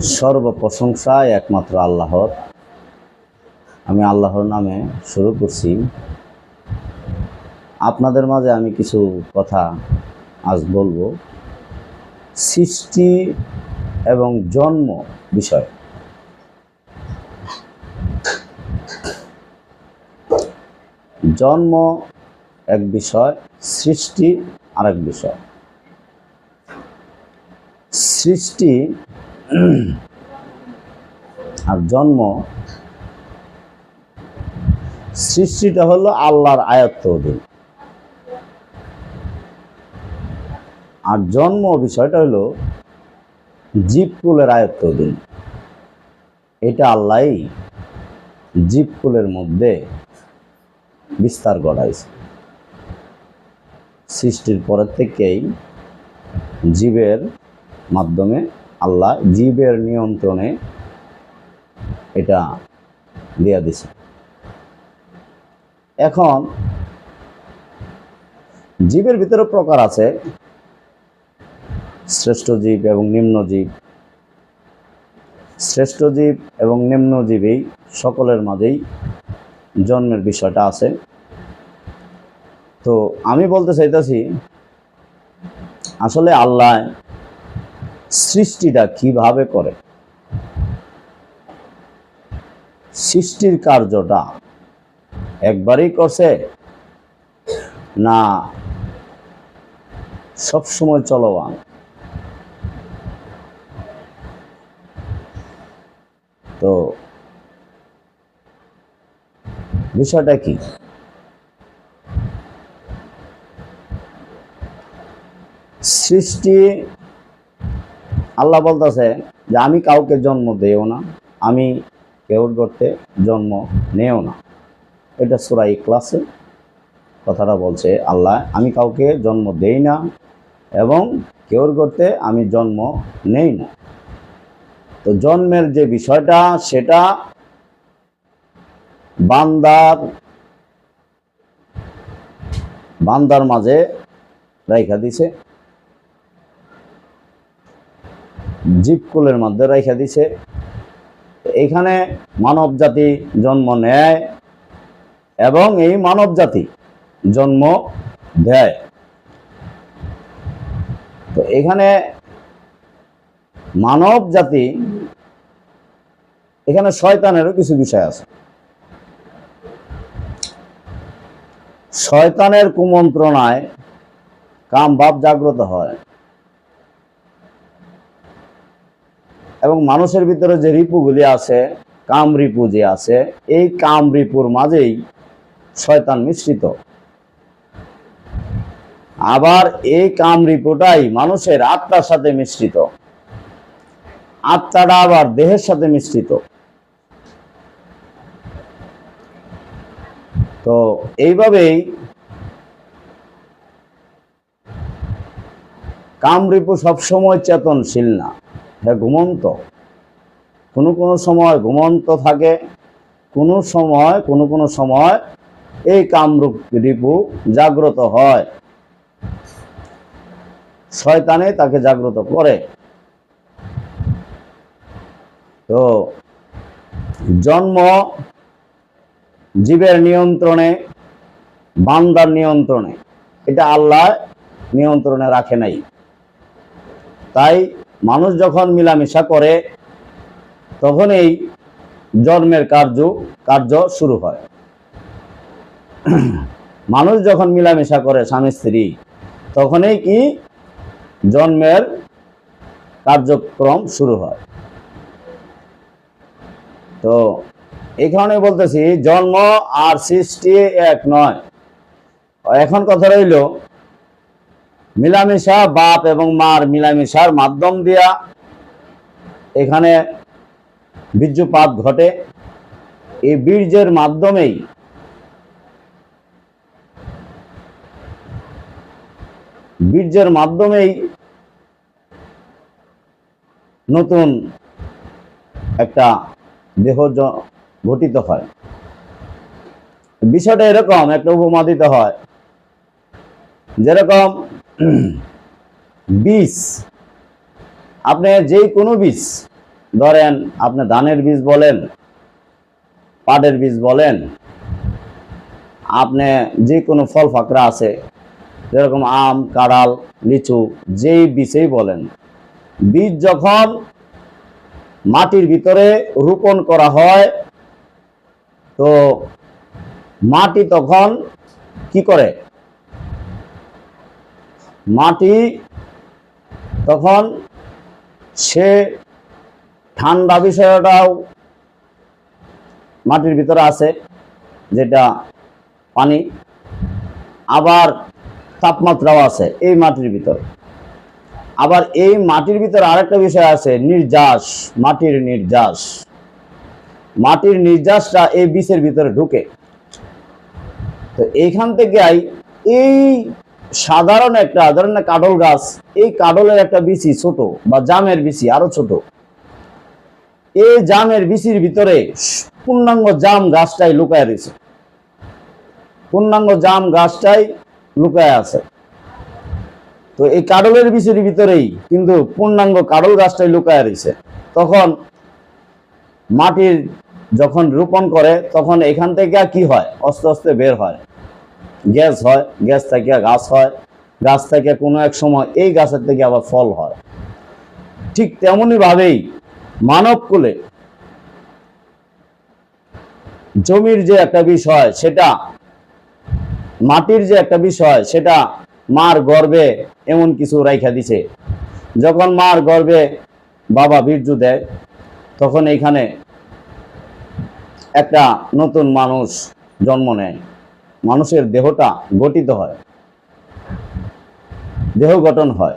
সর্ব প্রশংসা একমাত্র আল্লাহর। আমি আল্লাহর নামে শুরু করছি। আপনাদের মাঝে আমি কিছু কথা আজ বলব। সৃষ্টি এবং জন্ম বিষয়। জন্ম এক বিষয়, সৃষ্টি আরেক বিষয়। সৃষ্টি আর জন্ম সৃষ্টিটা হলো আল্লাহর আয়ত্ত অধীন আর জন্ম বিষয়টা হলো জীবকুলের আয়ত্ত অধীন এটা আল্লাহ জীবকুলের মধ্যে বিস্তার ঘটাইছে সৃষ্টির পরের থেকেই জীবের মাধ্যমে আল্লাহ জীবের নিয়ন্ত্রণে এটা দেয়া দিছে। এখন জীবের ভিতরে প্রকার আছে, শ্রেষ্ঠ জীব এবং নিম্ন জীব। শ্রেষ্ঠ জীব এবং নিম্ন জীবেই সকলের মাঝেই জন্মের বিষয়টা আছে। তো আমি বলতে চাইতেছি, আসলে আল্লাহ সৃষ্টিটা কীভাবে করে? সৃষ্টির কার্যটা একবারই করছে না সবসময় চলমান তো বিষয়টা কি? সৃষ্টি আল্লাহ বলতেছে যে আমি কাউকে জন্ম দেও না, আমি কেউর করতে জন্ম নেও না। এটা সুরাই ক্লাসে কথাটা বলছে, আল্লাহ, আমি কাউকে জন্ম দেই না এবং কেউর করতে আমি জন্ম নেই না। তো জন্মের যে বিষয়টা, সেটা বান্দার বান্দার মাঝে রাইখা দিছে। জীবকুলের মধ্যে রাইখা দিছে। এখানে মানব জাতি জন্ম নেয় এবং এই মানব জাতি জন্ম দেয়। তো এখানে মানব জাতি এখানে শয়তানেরও কিছু বিষয় আছে। শয়তানের কুমন্ত্রণায় কাম ভাব জাগ্রত হয়। এবং মানুষের ভিতরে যে রিপুগুলি আছে, কাম রিপু যে আছে, এই কাম রিপুর মাঝেই শয়তান মিশ্রিত। আবার এই কাম রিপুটাই মানুষের আত্মার সাথে মিশ্রিত। আত্মাটা আবার দেহের সাথে মিশ্রিত। তো এইভাবেই কামরিপু সবসময় চেতনশীল না। হ্যাঁ ঘুমন্ত। কোনো কোনো সময় ঘুমন্ত থাকে, কোনো সময়, কোনো কোনো সময় এই কামরূপ রিপু জাগ্রত হয়। শয়তানে তাকে জাগ্রত করে। তো জন্ম জীবের নিয়ন্ত্রণে, বান্দার নিয়ন্ত্রণে। এটা আল্লাহ নিয়ন্ত্রণে রাখে নাই। তাই মানুষ যখন মিলামিশা করে তখন এই জন্মের কার্য কার্য শুরু হয়। মানুষ যখন মিলামিশা করে স্বামী, স্ত্রী, তখনই কি? জন্মের কার্যক্রম শুরু হয়। তো এই কারণে বলতেছি, জন্ম আর সৃষ্টি এক নয়। এখন কথা রইল মিলামিশা, বাপ এবং মার মিলামিশার মাধ্যম দিয়া এখানে বীর্যপাত ঘটে। এই বীর্যের মাধ্যমেই বীর্যের মাধ্যমেই নতুন একটা দেহ গঠিত হয়। বিষয়টা এরকম, একটা উপমা দিতে হয়। যেরকম বীজ। আপনি যে কোনো বীজ, ধরেন আপনি ধানের বীজ বলেন, পাটের বীজ বলেন, আপনি যে কোনো ফল ফাকরা আছে, যেরকম আম, কাঁড়াল, লিচু, যেই বীজেই বলেন, বীজ যখন মাটির ভিতরে রোপণ করা হয়, তো মাটি তখন কি করে? মাটি, তখন সে ঠান্ডা বিষয়টাও মাটির ভিতরে আছে, যেটা পানি। আবার তাপমাত্রাও আছে এই মাটির ভিতরে। আবার এই মাটির ভিতরে আরেকটা বিষয় আছে, নির্যাস, মাটির নির্যাস। মাটির নির্যাসটা এই বিষের ভিতরে ঢুকে। তো এইখান থেকে এই সাধারণ একটা, ধরেন না কাডল গাছ, এই কাডলের একটা বিচি ছোট বা জামের বিচি আরও ছোট। এই জামের বিচির ভিতরে পূর্ণাঙ্গ জাম গাছটাই লুকায় রয়েছে। পূর্ণাঙ্গ জাম গাছটাই লুকায় আছে। তো এই কাডলের বিচির ভিতরেই কিন্তু পূর্ণাঙ্গ কাডল গাছটাই লুকায় রয়েছে। তখন মাটির যখন রোপণ করে, তখন এখান থেকে কি হয়? আস্তে আস্তে বের হয়। গ্যাস হয়, গ্যাস থেকে গাছ হয়, গাছ থেকে কোনো এক সময় এই গাছের থেকে আবার ফল হয়। ঠিক তেমনি ভাবেই মানব কুলে জমির যে একটা বিষয়, সেটা মাটির যে একটা বিষয়, সেটা মার গর্বে এমন কিছু রাইখা দিছে। যখন মার গর্বে বাবা বীর্য দেয়, তখন এইখানে একটা নতুন মানুষ জন্ম নেয়। মানুষের দেহটা গঠিত হয়, দেহ গঠন হয়।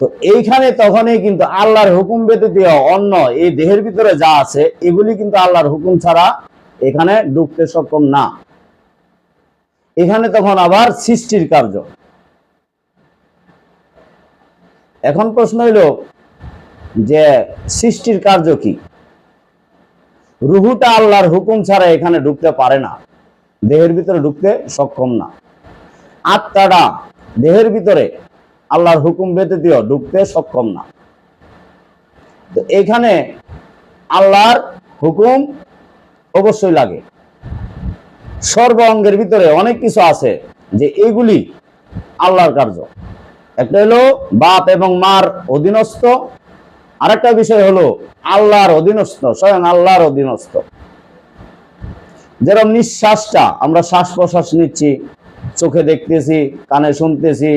তো এইখানে তখনই কিন্তু আল্লাহর হুকুম ব্যতীত অন্য এই দেহের ভিতরে যা আছে, এগুলি কিন্তু আল্লাহর হুকুম ছাড়া এখানে ঢুকতে সক্ষম না। এখানে তখন আবার সৃষ্টির কার্য। এখন প্রশ্ন হইল যে সৃষ্টির কার্য কি? রুহুটা আল্লাহর হুকুম ছাড়া এখানে ঢুকতে পারে না। দেহের ভিতরে ঢুকতে সক্ষম না। আত্মাটা দেহের ভিতরে আল্লাহর হুকুম ব্যতীত ঢুকতে সক্ষম না। তো এখানে আল্লাহর হুকুম অবশ্যই লাগে। সর্ব অঙ্গের ভিতরে অনেক কিছু আছে যে এগুলি আল্লাহর কার্য। একটা হলো বাপ এবং মার অধীনস্থ। আরেকটা বিষয় হলো আল্লাহর অধীনস্থ, স্বয়ং আল্লাহর অধীনস্থ। যেরকম নিঃশ্বাসটা আমরা শ্বাস প্রশ্বাস নিচ্ছি, চোখে দেখতেছি, কানে শুনতেছি,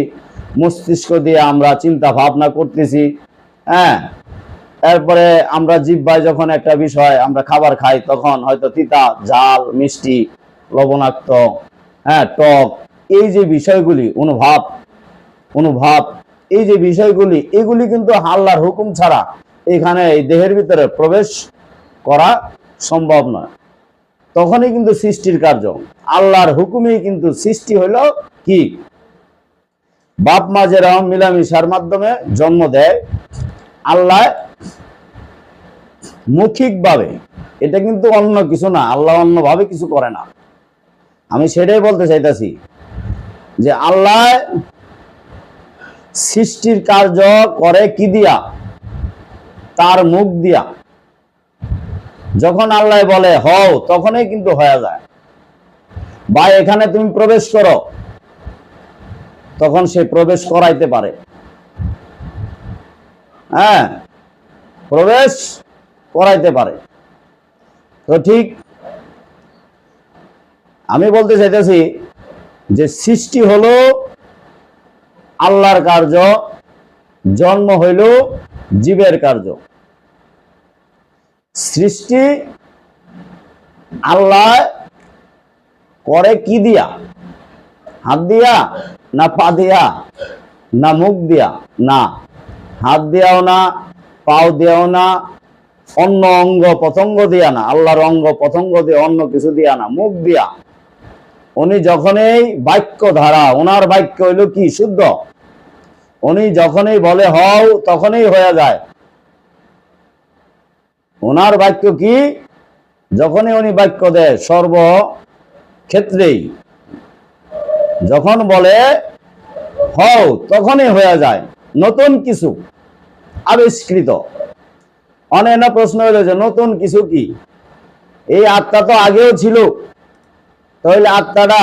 মস্তিষ্ক দিয়ে আমরা চিন্তা ভাবনা করতেছি হ্যাঁ? এরপরে আমরা জিব্বায় যখন একটা বিষয় আমরা খাবার খাই, তখন হয়তো তিতা, ঝাল, মিষ্টি, লবণাক্ত হ্যাঁ টক, এই যে বিষয়গুলি, অনুভব অনুভব, এই যে বিষয়গুলি, এগুলি কিন্তু হাল্লার হুকুম ছাড়া এখানে এই দেহের ভিতরে প্রবেশ করা সম্ভব নয়। তখনই কিন্তু সৃষ্টির কার্য। আল্লাহর হুকুমেই কিন্তু সৃষ্টি হলো কি? বাপ মা যেরকম মিলামিশার মাধ্যমে জন্ম দেয়, আল্লাহ মৌখিকভাবে এটা কিন্তু অন্য কিছু না, আল্লাহ অন্যভাবে কিছু করে না। আমি সেটাই বলতে চাইতেছি যে আল্লাহ সৃষ্টির কার্য করে কি দিয়া? তার মুখ দিয়া। যখন আল্লাহ বলে, হও তখনই কিন্তু হয়ে যায়। বা এখানে তুমি প্রবেশ করো। তখন সে প্রবেশ করাইতে পারে। হ্যাঁ প্রবেশ করাইতে পারে। তো ঠিক, আমি বলতে চাইতেছি যে সৃষ্টি হলো আল্লাহর কার্য, জন্ম হইল জীবের কার্য। সৃষ্টি আল্লাহ করে কি দিয়া? হাত দিয়া না পা দিয়া না মুখ দিয়া? না। হাত দিয়াও না, পাও দিয়াও না, অন্য অঙ্গ পতঙ্গ দিয়া না, আল্লাহর অঙ্গ পতঙ্গ দিয়ে, অন্য কিছু দিয়া না, মুখ দিয়া। উনি যখনই বাক্য ধারা ওনার বাক্য হইল কি? শুদ্ধ। উনি যখনই বলে হও, তখনই হয়ে যায়। ওনার বাক্য কি? যখনই উনি বাক্য দেয়, সর্ব ক্ষেত্রেই। যখন বলে, হও, তখনই হয়ে যায়। নতুন কিছু, আবিষ্কৃত। অনেক প্রশ্ন হলো যে, নতুন কিছু কি? এই আত্মা তো আগেও ছিল। তাহলে আত্মাটা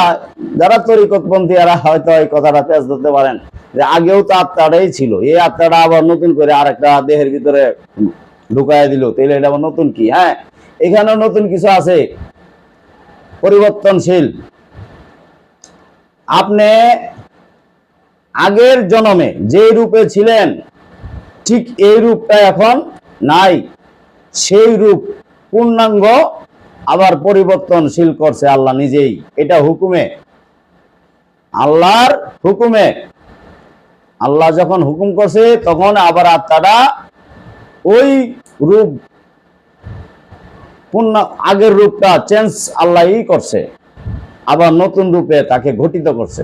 যারা তরিকতপন্থী, এরা হয়তো এই কথাটা পেশ ধরতে পারেন যে, আগেও তো আত্মাটাই ছিল। এই আত্মাটা আবার নতুন করে আর একটা দেহের ভিতরে ঢুকাই দিল তাহলে এটা আবার নতুন কি? হ্যাঁ এখানেও নতুন কিছু আছে। পরিবর্তনশীল। আপনি আগের জন্মে যে রূপে ছিলেন, ঠিক এই রূপটা এখন নাই। সেই রূপ পূর্ণাঙ্গ, আবার পরিবর্তনশীল করছে আল্লাহ নিজেই। এটা হুকুমে। আল্লাহর হুকুমে। আল্লাহ যখন হুকুম করছে, তখন আবার আত্মাটা ওই রূপ, পূর্ণ আগের রূপটা চেঞ্জ আল্লাহই করছে, আবার নতুন রূপে তাকে ঘটিত করছে।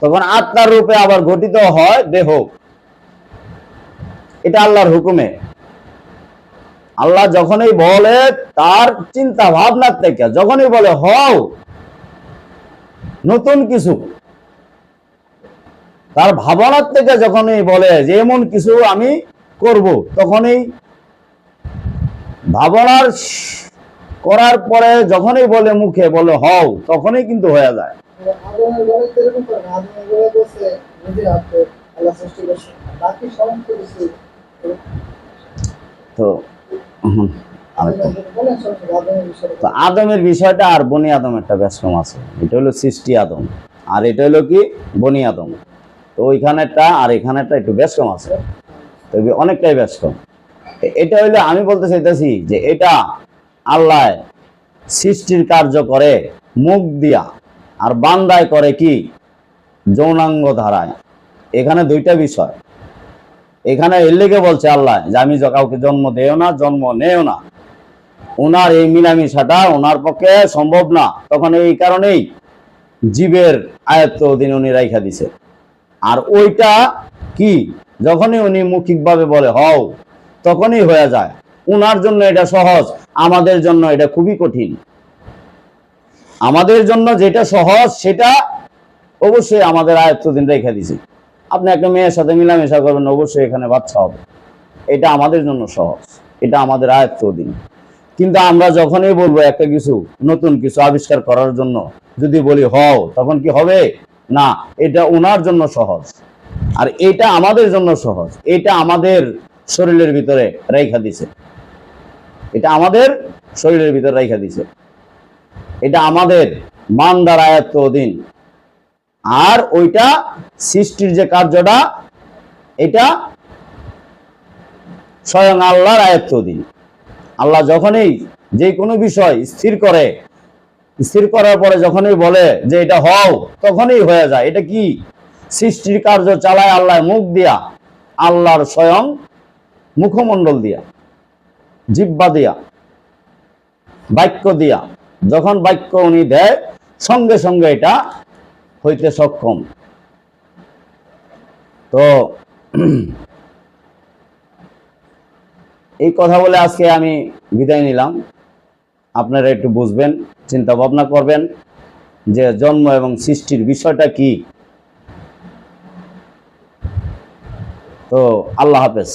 তখন আত্মার রূপে আবার গঠিত হয় দেহ। এটা আল্লাহর হুকুমে। আল্লাহ যখনই বলে, তার চিন্তা ভাবনার থেকে যখনই বলে, হও, নতুন কিছু। তার ভাবনার থেকে যখনই বলে, যে এমন কিছু আমি করব। তখনই ভাবনার করার পরে যখনই বলে মুখে বলে হও, তখনই কিন্তু হয়ে যায়। তো আদমের বিষয়টা আর বনি আদম একটা ব্যস্তম আছে এটা হলো সৃষ্টি আদম। আর এটা হলো কি? বনি আদম। তো ওইখানেরটা আর এখানেরটা একটু ব্যস্তম আছে তবে অনেকটাই ব্যস্ত। এটা হইলে আমি বলতে চাইতেছি যে এটা আল্লাহ সৃষ্টির কার্য করে, মুখ দিয়া। আর বান্দায় করে কি? যৌনাঙ্গ ধারায়। এখানে দুইটা বিষয়। এখানে এর লেগে বলছে আল্লাহ যে আমি কাউকে জন্ম দেও না, জন্ম নেও না। ওনার এই মিলামিশাটা ওনার পক্ষে সম্ভব না। তখন এই কারণেই জীবের আয়ত্ত অধীন উনি রাইখা দিছে। আর ওইটা কি? যখনই উনি মৌখিকভাবে বলে, হও, তখনই হয়ে যায়। উনার জন্য এটা সহজ, আমাদের জন্য এটা খুবই কঠিন। আমাদের জন্য যেটা সহজ, সেটা অবশ্যই আমাদের আয়ত্তদিন রেখে দিছি। আপনি একটা মেয়ের সাথে মিলামেশা করবেন, অবশ্যই এখানে বাচ্চা হবে। এটা আমাদের জন্য সহজ, এটা আমাদের আয়ত্ত অধীন কিন্তু আমরা যখনই বলব একটা কিছু, নতুন কিছু আবিষ্কার করার জন্য, যদি বলি, হও, তখন কি হবে? না, এটা ওনার জন্য সহজ। আর এটা আমাদের জন্য সহজ। এটা আমাদের শরীরের ভিতরে রেখা দিছে। এটা আমাদের শরীরের ভিতরে রেখা দিছে। এটা আমাদের মানদার আয়ত্ত অধীন আর ওইটা সৃষ্টির যে কার্যটা, এটা স্বয়ং আল্লাহর আয়ত্ত অধীন আল্লাহ যখনই যে কোনো বিষয় স্থির করে, স্থির করার পরে যখনই বলে যে এটা হও, তখনই হয়ে যায়। এটা কি? সৃষ্টির কার্য চালায় আল্লাহ মুখ দিয়া, আল্লাহর স্বয়ং মুখমণ্ডল দিয়া জিব্বা দিয়া, বাক্য দিয়া। যখন বাক্য উনি দেয়, সঙ্গে সঙ্গে এটা হইতে সক্ষম। তো এই কথা বলে আজকে আমি বিদায় নিলাম। আপনারা একটু বুঝবেন, চিন্তা ভাবনা করবেন যে জন্ম এবং সৃষ্টির বিষয়টা কি? তো আল্লাহ হাফেজ।